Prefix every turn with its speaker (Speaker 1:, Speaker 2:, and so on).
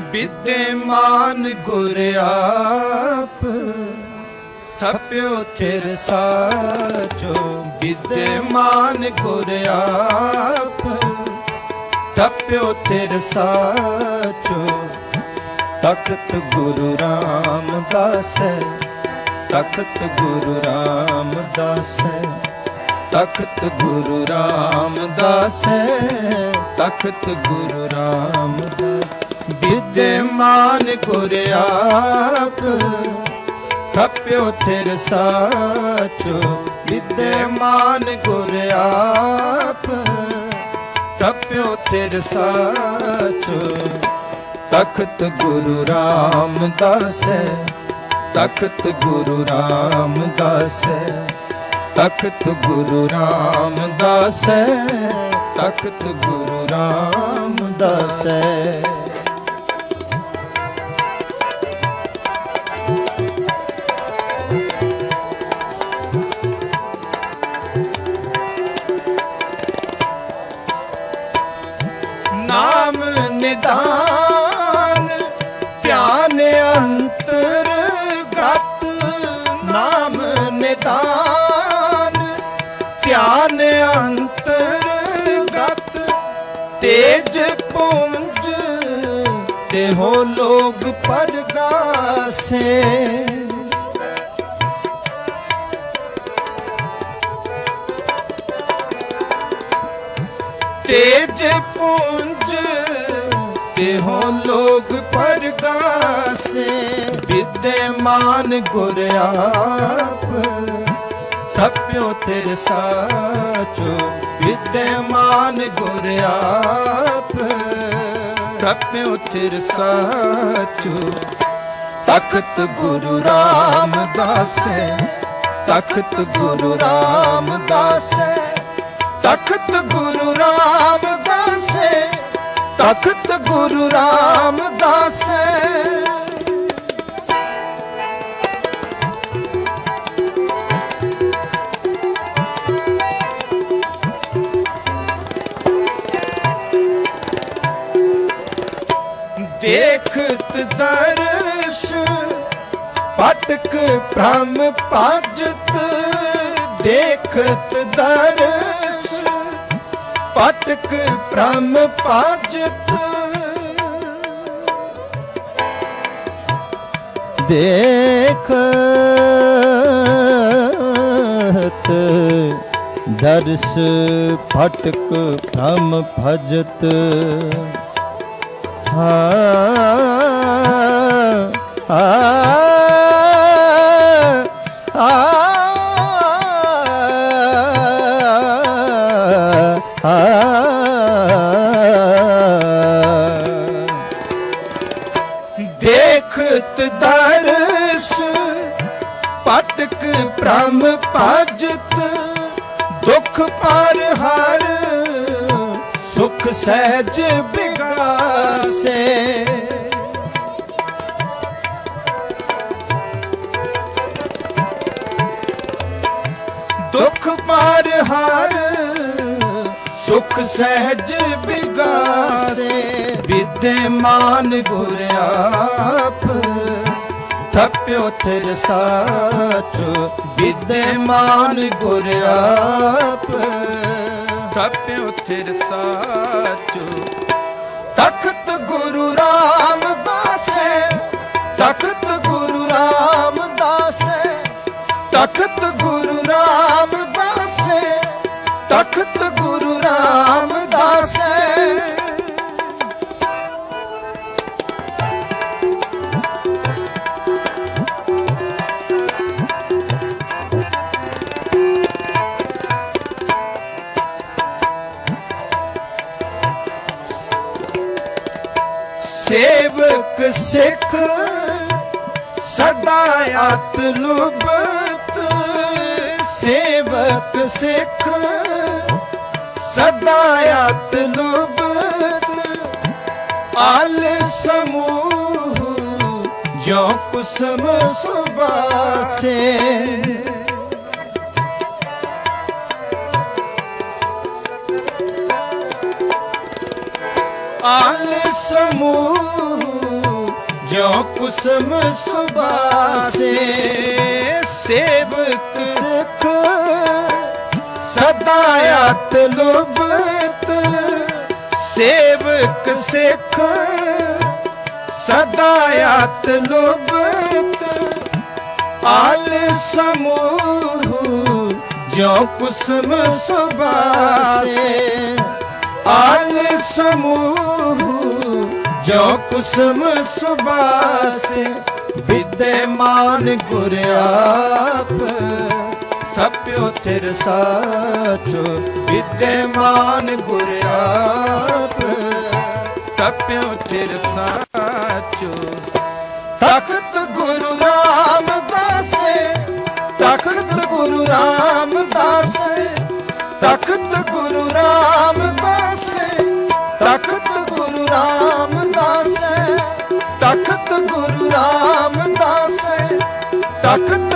Speaker 1: ਵਿਦਿਮਾਨ ਗੁਰ ਆਪ ਥਪਿਓ ਥਿਰ ਸਾਚੋ। ਵਿਦਿਮਾਨ ਗੁਰ ਆਪ ਥਪਿਓ ਥਿਰ ਸਾਚੋ। ਤਖਤ ਗੁਰੂ ਰਾਮਦਾਸ ਤਖਤ ਗੁਰੂ ਰਾਮਦਾਸ ਤਖਤ ਗੁਰੂ ਰਾਮਦਾਸ ਤਖਤ ਗੁਰੂ ਰਾਮਦਾਸ ਵਿਦਿਮਾਨ ਗੁਰ ਆਪ ਥਪਿਓ ਥਿਰ ਸਾਚੋ। ਵਿਦਿਮਾਨ ਮਾਨ ਆਪ ਥਪਿਓ ਥਿਰ ਸਾਚੋ। ਤਖਤ ਗੁਰੂ ਰਾਮਦਾਸ ਤਖਤ ਗੁਰੂ ਰਾਮਦਾਸ ਤਖਤ ਗੁਰੂ ਰਾਮਦਾਸ ਤਖਤ ਗੁਰੂ ਰਾਮਦਾਸ ਨਾਮ ਨਿਦਾਨ, ਧਿਆਨ ਅੰਤਰ ਗਤ, ਨਾਮ ਨਿਦਾਨ, ਧਿਆਨ ਅੰਤਰ ਗਤ, ਤੇਜ ਪੁੰਜ ਤੇ ਹੋ ਲੋਗ ਪਰਗਾਸੇ। ਤੇਜ ਪੁੰਜ ਤੇ ਹੋ ਲੋਗ ਪਰਗਾਸੇ ਵਿਦਿਮਾਨ ਗੁਰ ਆਪ। ਥਪਿਓ ਤੇਰੇ ਸਾਚੋ ਵਿਦਿਮਾਨ ਗੁਰ ਆਪ। ਥਪਿਓ ਤੇਰੇ ਸਾਚੋ, ਤਖਤ ਗੁਰੂ ਰਾਮਦਾਸ। ਤਖਤ ਗੁਰੂ ਰਾਮਦਾਸ। ਤਖਤ ਗੁਰੂ ਰਾਮਦਾਸ। ਤਖਤ ਗੁਰੂ ਰਾਮਦਾਸ। ਦੇਖਤ ਦਰਸ਼ ਪਟਕ ਭ੍ਰਮ ਭਜਤ। ਦੇਖਤ ਦਰਸ਼ ਪਟਕ ਭ੍ਰਮ ਭਜਤ ਦੇਖਤ ਦਰਸ ਫਟਕ ਭ੍ਰਮ ਭਜਤ। ਦੇਖਤ ਬ੍ਰਹਮ ਭਜਤ, ਦੁਖ ਪਰ ਹਰ, ਸੁਖ ਸਹਿਜ ਬਿਗਾਸੇ ਦੁਖ ਪਰ ਹਰ, ਸੁਖ ਸਹਿਜ ਬਿਗਾਸੇ ਵਿਦਿਮਾਨ ਗੁਰ ਆਪ ਥਪਿਓ ਥਿਰ ਸਾਚੋ ਵਿਦਿਮਾਨ ਗੁਰ ਆਪ। ਥਪਿਓ ਤੇਰ ਸਾਚੋ ਤਖਤ ਗੁਰੂ ਰਾਮਦਾਸ ਤਖਤ ਗੁਰੂ ਰਾਮਦਾਸ ਤਖਤ ਗੁਰੂ ਰਾਮਦਾਸ ਤਖਤ ਸਦਾ ਅਤ ਲੁਬਤ ਸੇਵਕ ਸਿੱਖ। ਸਦਾ ਅਤ ਲੁਬਤ ਆਲ ਸਮੂਹ ਜੋ ਕੁਸਮ ਸੁਬਾਸੇ ਆਲ ਸਮੂਹ ਜਿਉ ਕੁਸਮ ਸੁਬਾਸੇ ਸੇਵਕ
Speaker 2: ਸਿੱਖ
Speaker 1: ਸਦਾ ਅਤ ਲੋਭਤ ਸੇਵਕ ਸਿੱਖ ਸਦਾ ਅਤ ਲੋਭਤ ਆਲ ਸਮੂਹ ਜਿਉ ਕੁਸਮ ਸੁਬਾਸੇ ਆਲ ਸਮੂਹ ਜੋ ਕੁਸਮ ਸੁਬਾਸੇ ਵਿਦੇਮਾਨ ਗੁਰ ਆਪ, ਥਪਿਓ ਥਿਰ ਸਾਚੋ ਵਿਦੇਮਾਨ ਗੁਰ ਆਪ, ਥਪਿਓ ਥਿਰ ਸਾਚੋ। ਤਖਤ ਗੁਰੂ ਰਾਮਦਾਸ, ਤਖਤ ਗੁਰੂ ਰਾਮਦਾਸ, ਤਖਤ ਗੁਰੂ ਤਖਤ